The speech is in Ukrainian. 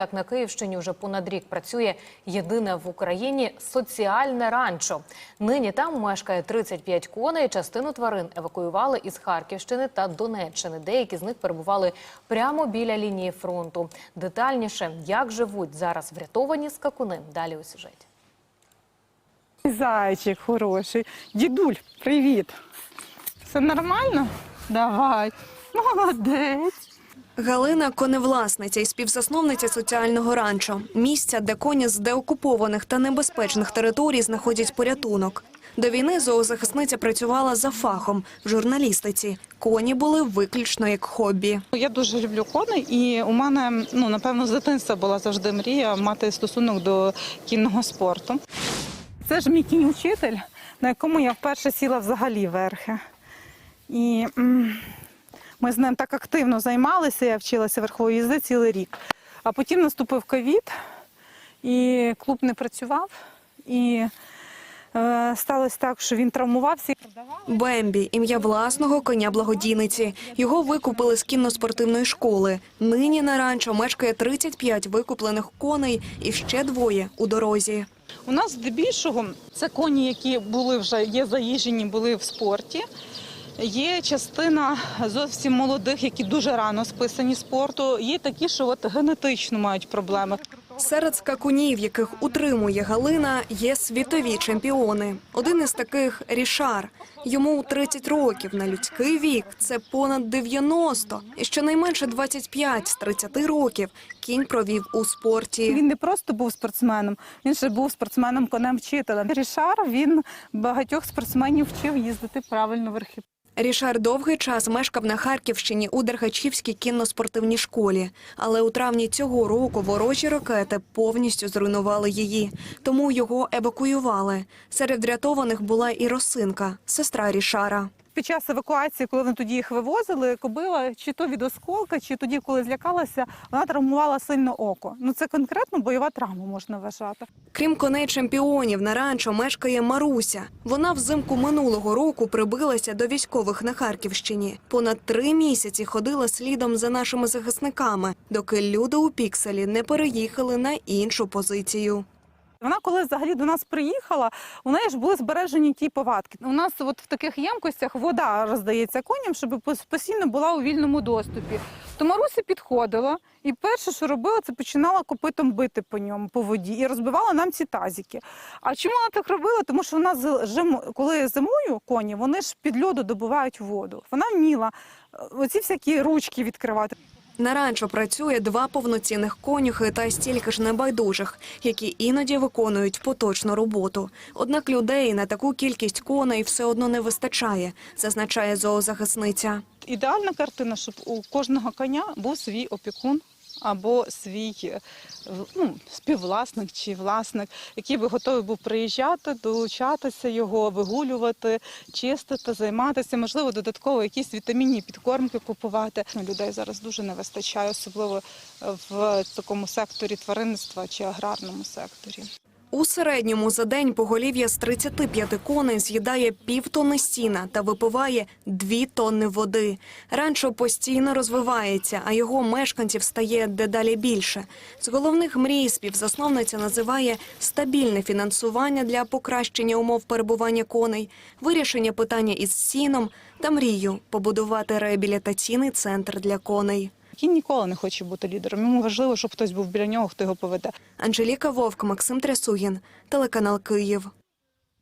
Так на Київщині вже понад рік працює єдине в Україні соціальне ранчо. Нині там мешкає 35 коней. Частину тварин евакуювали із Харківщини та Донеччини. Деякі з них перебували прямо біля лінії фронту. Детальніше, як живуть зараз врятовані скакуни, далі у сюжеті. Зайчик хороший. Дідуль, привіт. Все нормально? Давай. Молодець. Галина коневласниця і співзасновниця соціального ранчо, місця, де коні з деокупованих та небезпечних територій знаходять порятунок. До війни зоозахисниця працювала за фахом в журналістиці. Коні були виключно як хобі. Я дуже люблю коней, і у мене, ну напевно, з дитинства була завжди мрія мати стосунок до кінного спорту. Це ж мій кінь-учитель, на якому я вперше сіла взагалі верхи. І ми з ним так активно займалися, я вчилася верхової їзди цілий рік. А потім наступив ковід, і клуб не працював. І е, сталося так, що він травмувався. Бембі ім'я власного коня благодійниці. Його викупили з кінно-спортивної школи. Нині на ранчо мешкає 35 викуплених коней і ще двоє у дорозі. У нас здебільшого це коні, які були вже є заїжджені, були в спорті. Є частина зовсім молодих, які дуже рано списані спорту. Є такі, що от генетично мають проблеми. Серед скакунів, яких утримує Галина, є світові чемпіони. Один із таких Рішар. Йому 30 років на людський вік. Це понад 90. І щонайменше 25 з 30 років кінь провів у спорті. Він не просто був спортсменом, він ще був спортсменом конем вчителем. Рішар він багатьох спортсменів вчив їздити правильно верхи. Рішар довгий час мешкав на Харківщині у Дергачівській кінно-спортивній школі. Але у травні цього року ворожі ракети повністю зруйнували її. Тому його евакуювали. Серед врятованих була і Росинка, сестра Рішара. Під час евакуації, коли вони тоді їх вивозили, кобила чи то від осколка, чи тоді, коли злякалася, вона травмувала сильно око. Ну це конкретно бойова травма можна вважати. Крім коней чемпіонів, на ранчо мешкає Маруся. Вона взимку минулого року прибилася до військових на Харківщині. Понад три місяці ходила слідом за нашими захисниками, доки люди у пікселі не переїхали на іншу позицію. Вона коли взагалі до нас приїхала, у неї ж були збережені ті повадки. У нас от в таких ємкостях вода роздається коням, щоб постійно була у вільному доступі. То Маруся підходила і перше, що робила, це починала копитом бити по ньому по воді і розбивала нам ці тазики. А чому вона так робила? Тому що вона коли зимою коні, вони ж під льоду добувають воду. Вона вміла е, оці всякі ручки відкривати. На ранчо працює два повноцінних конюхи та стільки ж небайдужих, які іноді виконують поточну роботу. Однак людей на таку кількість коней все одно не вистачає, зазначає зоозахисниця. Ідеальна картина, щоб у кожного коня був свій опікун або свій е, ну, співвласник чи власник, який би готовий був приїжджати, долучатися його, вигулювати, чистити, займатися, можливо, додатково якісь вітамінні підкормки купувати. Ну, людей зараз дуже не вистачає, особливо в такому секторі тваринництва чи аграрному секторі. У середньому за день поголів'я з 35 коней з'їдає півтони сіна та випиває дві тонни води. Ранчо постійно розвивається, а його мешканців стає дедалі більше. З головних мрій співзасновниця називає стабільне фінансування для покращення умов перебування коней, вирішення питання із сіном та мрію побудувати реабілітаційний центр для коней. Кінь ніколи не хоче бути лідером. Йому важливо, щоб хтось був біля нього, хто його поведе. Анжеліка Вовк, Максим Трясугін, телеканал Київ.